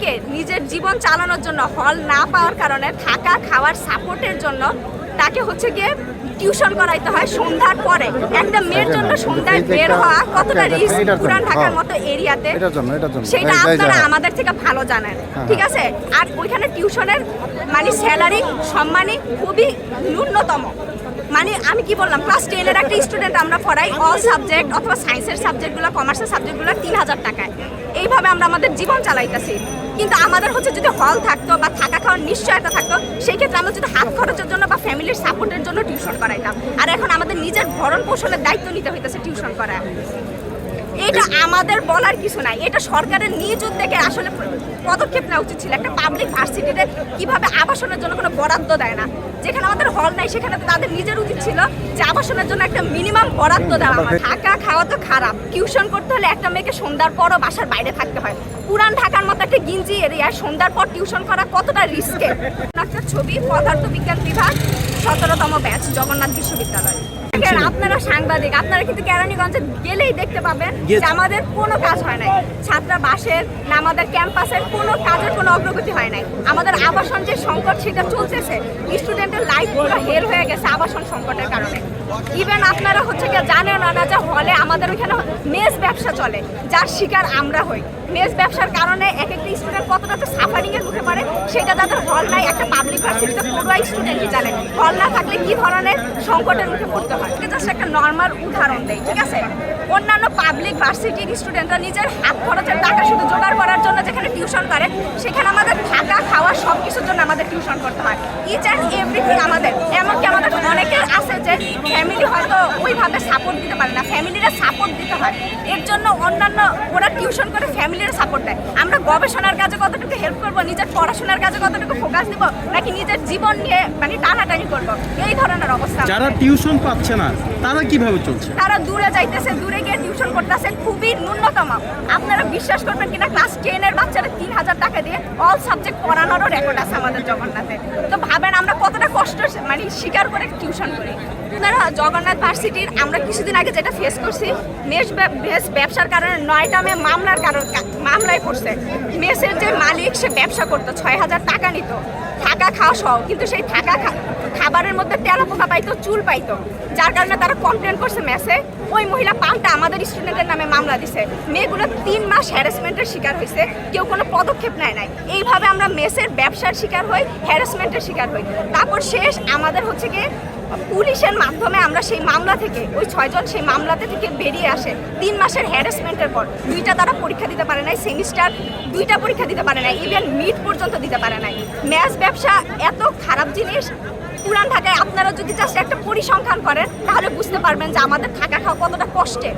স্টুডেন্টকে নিজের জীবন চালানোর জন্য হল না পাওয়ার কারণে থাকা, খাওয়ার, সাপোর্টের জন্য তাকে হচ্ছে গিয়ে টিউশন করাইতে হয় সন্ধ্যার পরে। একটা মেয়ের জন্য সন্ধ্যায় বের হওয়া কতটা রিস্ক পুরান ঢাকার হ্যাঁ। মতো এরিয়াতে। সেটা এই আপনারা আমাদের থেকে ভালো জানেন। হ্যাঁ, ঠিক আছে? আর ওইখানে টিউশনের মানে স্যালারি সম্মানী খুবই ন্যূনতম। মানে আমি কি বললাম? ক্লাস টেনের একটা স্টুডেন্ট আমরা পড়াই অল সাবজেক্ট অথবা সায়েন্সের সাবজেক্টগুলো কমার্সের সাবজেক্টগুলো তিন হাজার টাকায়। এইভাবে আমরা আমাদের জীবন চালাইতেছি। কিন্তু আমাদের হচ্ছে যদি হল থাকতো বা থাকা খাওয়ার নিশ্চয়তা থাকতো সেই ক্ষেত্রে আমরা যদি হাত খরচের জন্য বা ফ্যামিলির সাপোর্টের জন্য টিউশন করাইতাম। আর এখন আমাদের নিজের ভরণ পোষণের দায়িত্ব নিতে হইতেছে টিউশন করা এটা আমাদের বলার কিছু নাই। এটা সরকারের নিজ উদ্যোগে আসলে পদক্ষেপ নেওয়া উচিত ছিল। একটা পাবলিক ভার্সিটিতে কীভাবে আবাসনের জন্য কোনো বরাদ্দ দেয় না। যেখানে আমাদের হল নাই সেখানে তাদের নিজের উচিত ছিল যে আবাসনের জন্য একটা মিনিমাম বরাদ্দ দেওয়া আমার থাকা খাওয়া তো খারাপ। টিউশন করতে হলে একটা মেয়েকে সন্ধ্যার পরও বাসার বাইরে থাকতে হয়। পুরান ঢাকার মতো একটা গিঞ্জি এরিয়ায় সন্ধ্যার পর টিউশন করা কতটা রিস্কে একটা ছবি পদার্থ বিজ্ঞান বিভাগ। সতেরোতম ব্যাচ জগন্নাথ বিশ্ববিদ্যালয়। আপনারা সাংবাদিক আপনারা কিন্তু কেরানীগঞ্জে গেলেই দেখতে পাবেন যে আমাদের কোনো কাজ হয় নাই। ছাত্রাবাসের না আমাদের ক্যাম্পাসের কোনো কাজের কোনো অগ্রগতি হয় নাই। আমাদের আবাসন যে সংকট সেটা চলতেছে। স্টুডেন্টের লাইফ পুরো হের হয়ে গেছে আবাসন সংকটের কারণে। ইভেন আপনারা হচ্ছে কি জানেন না যে হলে আমাদের ওইখানে মেস ব্যবসা চলে যার শিকার আমরা হই। মেস ব্যবসার কারণে এক একটা স্টুডেন্ট কতটা তো সাফারিং এর মুখে সেটা যাদের হল নাই, একটা পাবলিক ভার্সিটিতে পড়ুয়া স্টুডেন্টই জানে। হল না থাকলে কি ধরনের সংকটের মুখে পড়তে হয়? জাস্ট একটা নর্মাল উদাহরণ দেয় ঠিক আছে? অন্যান্য পাবলিক ভার্সিটির স্টুডেন্টরা নিজের হাত খরচের টাকা শুধু জোগাড় করার জন্য যেখানে টিউশন করে, সেখানে আমাদের থাকা, খাওয়া সব কিছুর জন্য আমাদের টিউশন করতে হয়। ইচ অ্যান্ড এভরিথিং আমাদের। এমনকি আমাদের অনেকে আছে যে ফ্যামিলি হয়তো ওইভাবে সাপোর্ট দিতে পারে না। হয়। এর জন্য অন্যান্য ওরা টিউশন করে ফ্যামিলির সাপোর্ট দেয়। আমরা গবেষণার কাজে কতটুকু হেল্প করব নিজের পড়াশোনার কাজে কতটুকু ফোকাস দিব নাকি নিজের জীবন নিয়ে মানে টানাটানি করব? এই ধরনের অবস্থা যারা টিউশন পাচ্ছে না তারা কীভাবে চলছে? তারা দূরে যাইতেছে দূরে গিয়ে টিউশন করতেছে খুবই ন্যূনতম। আপনারা বিশ্বাস করবেন কিনা ক্লাস টেনের বাচ্চারা তিন হাজার টাকা দিয়ে অল সাবজেক্ট পড়ানোরও রেকর্ড আছে আমাদের জগন্নাথে তো ভাবেন আমরা কতটা কষ্ট মানে স্বীকার করে টিউশন করি আপনারা জগন্নাথ ভার্সিটির আমরা কিছুদিন আগে যেটা ফেস করছি মেস মেস ব্যবসার কারণে নয়টা মেয়ে মামলার কারণ মামলায় পড়ছে। মেসের যে মালিক, সে ব্যবসা করতো, ছয় হাজার টাকা নিত। থাকা খাওয়া সহ, কিন্তু সেই থাকা খাবারের মধ্যে তেলা পোকা পাইতো, চুল পাইতো। যার কারণে তারা কমপ্লেন করছে মেসে, ওই মহিলা পাল্টা আমাদের স্টুডেন্টের নামে মামলা দিছে। মেয়েগুলো তিন মাস হ্যারাসমেন্টের শিকার হয়েছে কেউ কোনো পদক্ষেপ নেয় নাই। এইভাবে আমরা মেসের ব্যবসার শিকার হই হ্যারাসমেন্টের শিকার হই। তারপর শেষ আমাদের হচ্ছে গিয়ে পুলিশের মাধ্যমে আমরা সেই মামলা থেকে, ওই ছয়জন সেই মামলাতে থেকে বেরিয়ে আসে। তিন মাসের হ্যারাসমেন্টের পর, দুইটা তারা পরীক্ষা দিতে পারে নাই সেমিস্টার দুইটা পরীক্ষা দিতে পারে নাই ইভেন মিট পর্যন্ত দিতে পারে নাই। ম্যাচ ব্যবসা এত খারাপ জিনিস, পুরান ঢাকায় আপনারা যদি জাস্ট একটা পরিসংখ্যান করেন, তাহলে বুঝতে পারবেন যে আমাদের থাকা খাওয়া কতটা কষ্টে।